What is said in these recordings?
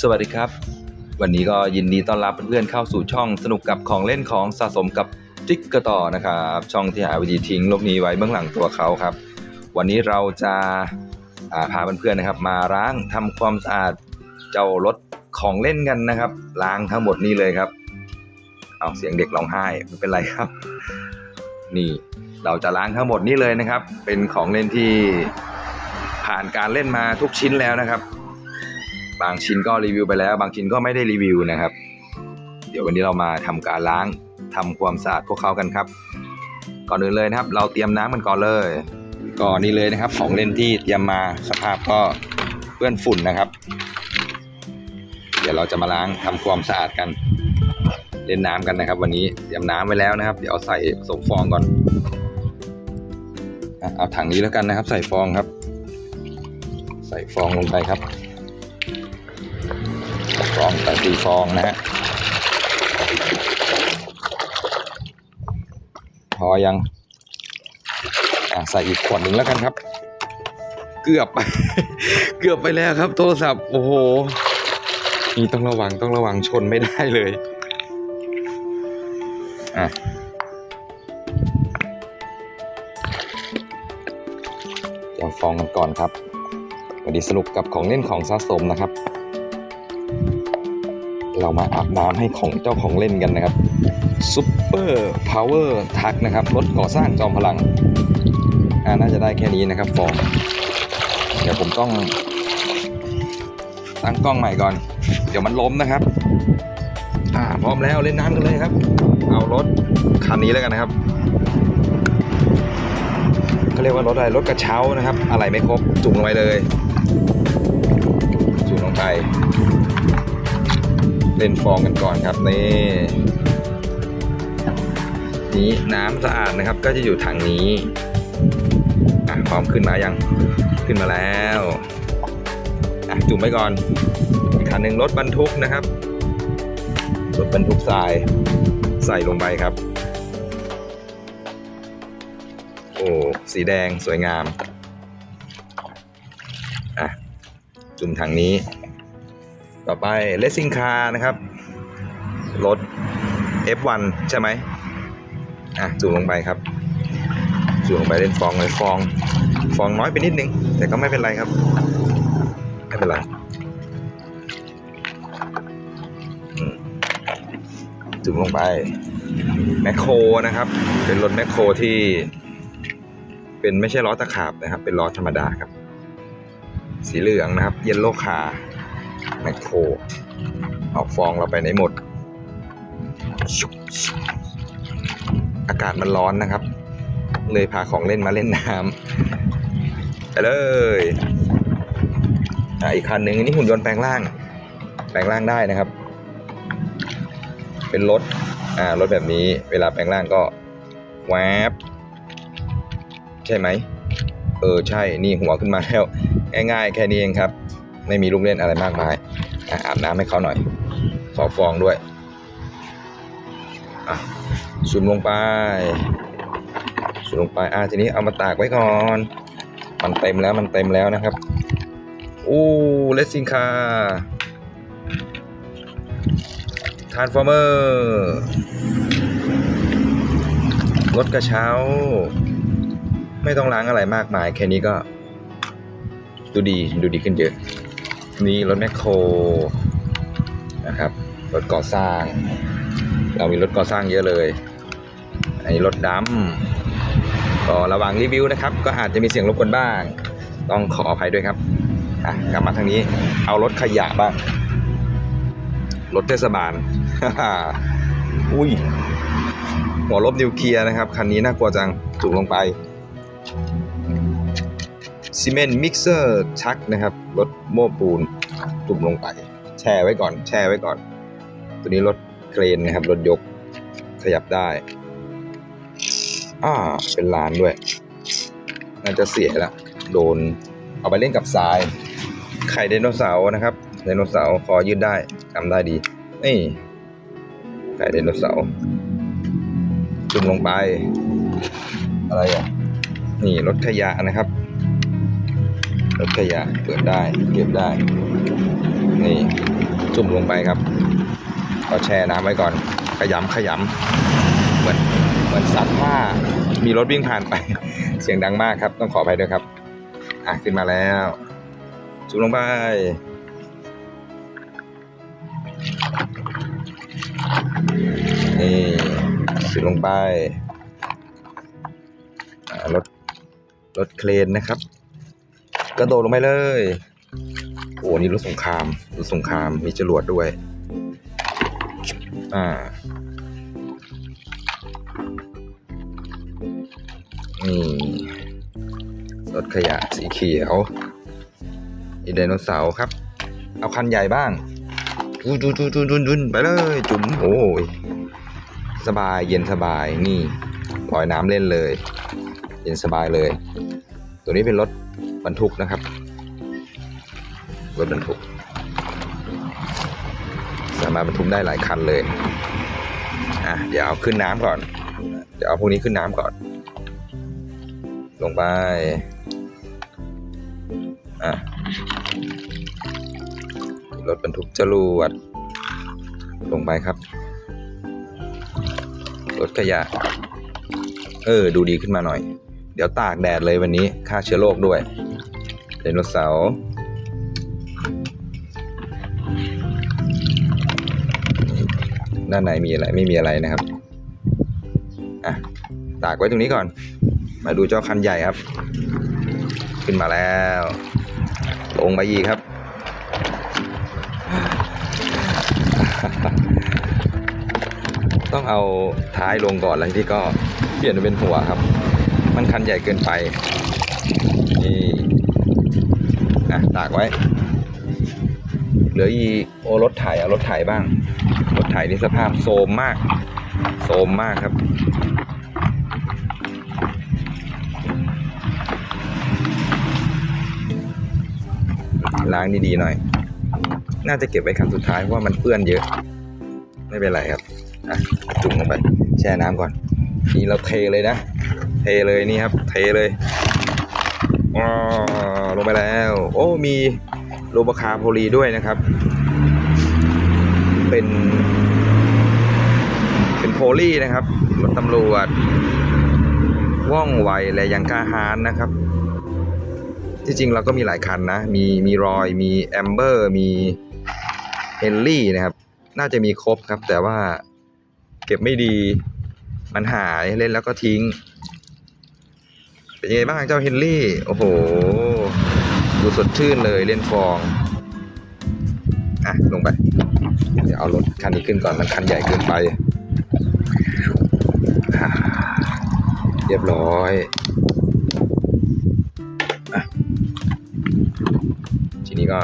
สวัสดีครับ วันนี้ก็ยินดีต้อนรับเพื่อนๆเข้าสู่ช่องสนุกกับของเล่นของสะสมกับจิ๊กกระต่อนะครับ ช่องที่หาวิธีทิ้งโลกนี้ไว้เบื้องหลังตัวเขาครับ วันนี้เราจะาพาเพื่อนๆนะครับ มาล้างทำความสะอาดเจ้ารถของเล่นกันนะครับล้างทั้งหมดนี้เลยครับ เอาเสียงเด็กร้องไห้ไม่เป็นไรครับ นี่เราจะล้างทั้งหมดนี้เลยนะครับ เป็นของเล่นที่ผ่านการเล่นมาทุกชิ้นแล้วนะครับ บางชิ้นก็รีวิวไปแล้ว บางชิ้นก็ไม่ได้รีวิวนะครับ เดี๋ยววันนี้เรามาทำการล้างทำความสะอาดพวกเขากันครับ ก่อนอื่นเลยนะครับ เราเตรียมน้ำกันก่อนเลยก่อนนี้เลยนะครับของเล่นที่เตรียมมาสภาพก็เปื้อนฝุ่นนะครับ เดี๋ยวเราจะมาล้างทำความสะอาดกัน เล่นน้ำกันนะครับ วันนี้เตรียมน้ำไว้แล้วนะครับ เดี๋ยวเอาใส่ผสมฟองก่อนเอาถังนี้แล้วกันนะครับ ใส่ฟองครับ ใส่ฟองลงไปครับ ฟองใส่ตีฟองนะฮะพอยังอะใส่อีกขวดหนึ่งแล้วกันครับ เกือบไปเกือบไปแล้วครับ โทรศัพท์โอ้โหนี่ต้องระวังต้องระวังชนไม่ได้เลยอะเดี๋ยวฟองกันก่อนครับวันนี้สนุกกับของเล่นของสะสมนะครับ เรามาอาบน้ำให้ของเจ้าของเล่นกันนะครับซูเปอร์พาวเวอร์ทักนะครับรถก่อสร้างจอมพลังอ่าน่าจะได้แค่นี้นะครับฟองเดี๋ยวผมต้อง ตั้งกล้องใหม่ก่อน เดี๋ยวมันล้มนะครับ อ่าพร้อมแล้วเล่นน้ำกันเลยครับ เอารถคันนี้แล้วกันนะครับเขาเรียกว่ารถอะไรรถกระเช้านะครับ อะไรไม่ครบจุ่มลงไปเลย จุ่มลงไป เล่นฟองกันก่อนครับนี่นี้น้ำสะอาดนะครับ ก็จะอยู่ถังนี้อะพร้อมขึ้นมายังขึ้นมาแล้วอะจุ่มไว้ก่อนอีกคันหนึ่งรถบรรทุกนะครับรถบรรทุกทรายใส่ลงไปครับ โอ้สีแดงสวยงามอะจุ่มถังนี้ ต่อไป Racing Car นะครับ รถ F1 ใช่ไหมอะจุ่มลงไปครับจุ่มลงไปเล่นฟองเลยฟอง ฟองน้อยไปนิดนึง แต่ก็ไม่เป็นไรครับ ไม่เป็นไรจุ่มลงไปแมคโครนะครับ เป็นรถแมคโครที่ เป็นไม่ใช่ล้อตะขาบนะครับ เป็นล้อธรรมดาครับ สีเหลืองนะครับ เยลโล่คา แมคโครเอาฟองเราไปไหนหมด อากาศมันร้อนนะครับ เลยพาของเล่นมาเล่นน้ำไปเลยออีกคันหนึ่งนนี่หุ่นยนต์แปลงร่าง แปลงร่างได้นะครับ เป็นรถอ่ารถแบบนี้เวลาแปลงร่างก็แวบใช่ไหมเออใช่นี่หัวขึ้นมาแล้ว ง่ายๆ แค่นี้เองครับ ไม่มีลูกเล่นอะไรมากมายอาบน้ำให้เขาหน่อยขอฟองด้วยอะซุมลงไปซุมลงไปอะทีนี้เอามาตากไว้ก่อน มันเต็มแล้วมันเต็มแล้วนะครับอู้เลสซิงคาทานฟอร์เมอร์รถกระเช้า ไม่ต้องล้างอะไรมากมาย แค่นี้ก็ ดูดีดูดีขึ้นเยอะ นี่รถแมคโครนะครับ รถก่อสร้าง เรามีรถก่อสร้างเยอะเลย อันนี้รถดำก็ระหว่างรีวิวนะครับ ก็อาจจะมีเสียงรบกวนบ้าง ต้องขออภัยด้วยครับอะกลับมาทางนี้ เอารถขยะบ้าง รถเทศบาล อุ้ย หัวลบนิวเคลียร์นะครับ คันนี้น่ากลัวจังจุกลงไป ซีเมนต์มิกเซอร์ชักนะครับรถโม้ปูนจุ่มลงไป แช่ไว้ก่อน แช่ไว้ก่อน ตัวนี้รถเครนนะครับรถยกขยับได้ อ่า เป็นลานด้วย น่าจะเสียแล้วโดน เอาไปเล่นกับทราย ไข่ไดโนเสาร์นะครับ ไดโนเสาร์คอยืดได้จำได้ดี นี่ ไข่ไดโนเสาร์จุ่มลงไป อะไรอะ นี่รถขยะนะครับ รถขยะเปิดได้เก็บได้ นี่จุ่มลงไปครับก็แช่น้ำไว้ก่อน ขยำขยำเหมือนเหมือนซักผ้ามีรถวิ่งผ่านไป เสียงดังมากครับ ต้องขออภัยด้วยครับ อะขึ้นมาแล้ว จุ่มลงไปนี่จุ่มลงไปรถรถเครนนะครับ กระโดดลงไปเลย โอ้นี่รถสงครามรถสงครามมีจรวดด้วย อ่า นี่ รถขยะสีเขียวอีไดโนเสาร์ครับ เอาคันใหญ่บ้างดุนดุนดุนดุนดุนไปเลย จุ๋มโอ้ยสบายเย็นสบายนี่ลอยน้ำเล่นเลย เย็นสบายเลย ตัวนี้เป็นรถ บรรทุกนะครับรถบรรทุก สามารถบรรทุกได้หลายคันเลยอะเดี๋ยวเอาขึ้นน้ำก่อน เดี๋ยวเอาพวกนี้ขึ้นน้ำก่อน ลงไปอะรถบรรทุกจรวดลงไปครับ รถขยะ เออ ดูดีขึ้นมาหน่อย เดี๋ยวตากแดดเลยวันนี้ฆ่าเชื้อโรคด้วยไดโนเสาร์ด้านในมีอะไรไม่มีอะไรนะครับอะตากไว้ตรงนี้ก่อน มาดูเจ้าคันใหญ่ครับ ขึ้นมาแล้ว ลงไปอีกครับ ต้องเอาท้ายลงก่อนแล้วที่ก็เปลี่ยนเป็นหัวครับ มันคันใหญ่เกินไปนี่อะตากไว้ เหลืออีโอรถไถเอารถไถบ้าง รถไถนี่สภาพโทรมมากโทรมมากครับล้างดีๆหน่อย น่าจะเก็บไว้ครั้งสุดท้ายเพราะว่ามันเปื้อนเยอะ ไม่เป็นไรครับ อะ จุ่มลงไป แช่น้ำก่อน นี่เราเทเลยนะ เทเลยนี่ครับ เทเลยอ้าวลงไปแล้ว โอ้ มีโลบาคาโพลีด้วยนะครับ เป็น เป็นโพลีนะครับรถตำรวจ ว่องไวและยังกล้าหาญนะครับ ที่จริงเราก็มีหลายคันนะ มีมีรอย มีแอมเบอร์ มีเฮนรี่นะครับ น่าจะมีครบครับ แต่ว่าเก็บไม่ดี มันหายเล่นแล้วก็ทิ้ง เป็นยังไงบ้างเจ้าเฮนรี่ โอ้โห ดูสดชื่นเลยเล่นฟอง อะ ลงไป เดี๋ยวเอารถคันนี้ขึ้นก่อนมันคันใหญ่เกินไป เรียบร้อยอทีนี้ก็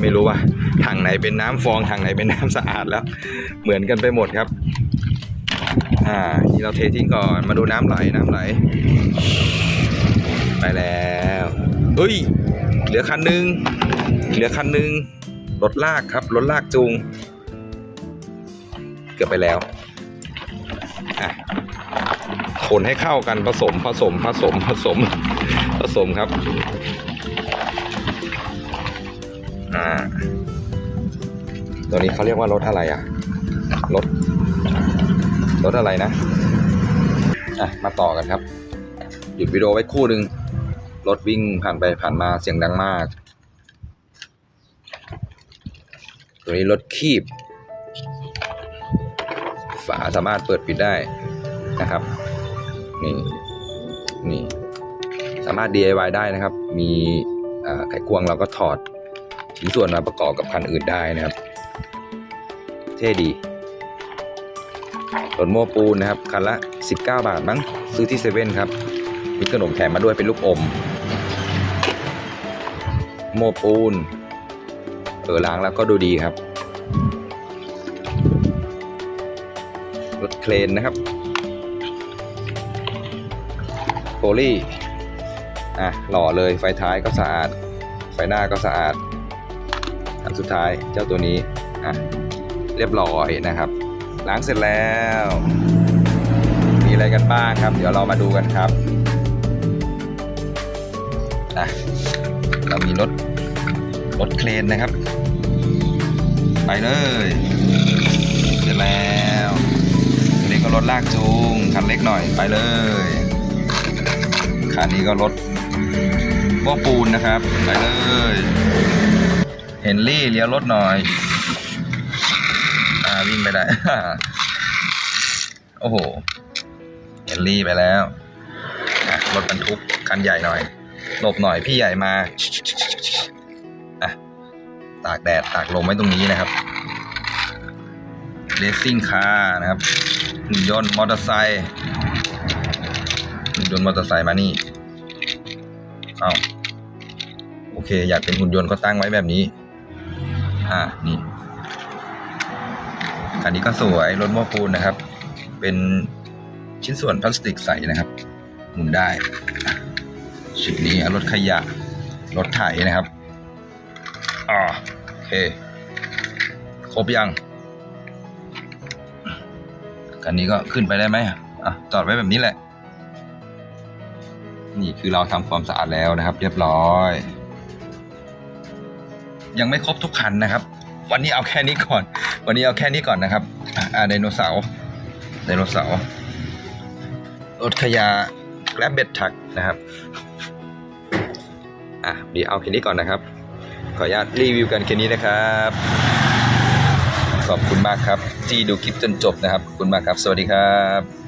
ไม่รู้ว่าถังไหนเป็นน้ำฟองถังไหนเป็นน้ำสะอาดแล้ว เหมือนกันไปหมดครับ อ่านี่เราเททิ้งก่อนมาดูน้ำไหลน้ำไหล ไปแล้วเฮ้ย เหลือคันหนึ่งเหลือคันหนึ่งรถลากครับรถลากจูง เกือบไปแล้วอะคนให้เข้ากันผสมผสมผสมผสมผสมครับอ่าตัวนี้เขาเรียกว่ารถอะไรอะรถ รถอะไรนะอะมาต่อกันครับหยุดวิดีโอไว้คู่หนึ่งรถวิ่งผ่านไปผ่านมาเสียงดังมากตัวนี้รถคีบ ฝาสามารถเปิดปิดได้นะครับนี่นี่สามารถ DIY ได้นะครับ มีไขควงเราก็ถอดชิ้นส่วนมาประกอบกับคันอื่นได้นะครับ เท่ดี รถโม้ปูนนะครับคันละ 19 บาทมั้งซื้อที่เซเว่นครับ มีขนมแถมมาด้วยเป็นลูกอม โม้ปูนเออล้างแล้วก็ดูดีครับรถเครนนะครับโพลี่อะหล่อเลยไฟท้ายก็สะอาด ไฟหน้าก็สะอาดอันสุดท้ายเจ้าตัวนี้อะเรียบร้อยนะครับ ล้างเสร็จแล้ว มีอะไรกันบ้างครับ เดี๋ยวเรามาดูกันครับอะเรามีรถรถเครนนะครับ ไปเลย เสร็จแล้วอันนี้ก็รถลากจูงคันเล็กหน่อยไปเลยคันนี้ก็รถพวกปูนนะครับ ไปเลย เฮนรี่เลี้ยวรถหน่อย วิ่งไปได้ โอ้โหเฮนรี่ไปแล้วรถบรรทุกคันใหญ่หน่อยหลบหน่อยพี่ใหญ่มาอะตากแดดตากลมไว้ตรงนี้นะครับเลสซิ่งคาร์นะครับหุ่นยนต์มอเตอร์ไซค์หุ่นยนต์มอเตอร์ไซค์มานี่เอาโอเค อยากเป็นหุ่นยนต์ก็ตั้งไว้แบบนี้ อ่านี่ คันนี้ก็สวยรถโม้ปูนนะครับ เป็นชิ้นส่วนพลาสติกใสนะครับ หมุนได้ชุดนี้รถขยะ รถไถนะครับอ่าโอเค ครบยังคันนี้ก็ขึ้นไปได้ไหมอะจอดไว้แบบนี้แหละ นี่คือเราทำความสะอาดแล้วนะครับ เรียบร้อย ยังไม่ครบทุกคันนะครับ วันนี้เอาแค่นี้ก่อน วันนี้เอาแค่นี้ก่อนนะครับ อ่าไดโนเสาร์ไดโนเสาร์รถขยะแกลบเบ็ดทักนะครับ อะเดี๋ยวเอาแค่นี้ก่อนนะครับ ขออนุญาตรีวิวกันแค่นี้นะครับ ขอบคุณมากครับ ที่ดูคลิปจนจบนะครับขอบคุณมากครับ สวัสดีครับ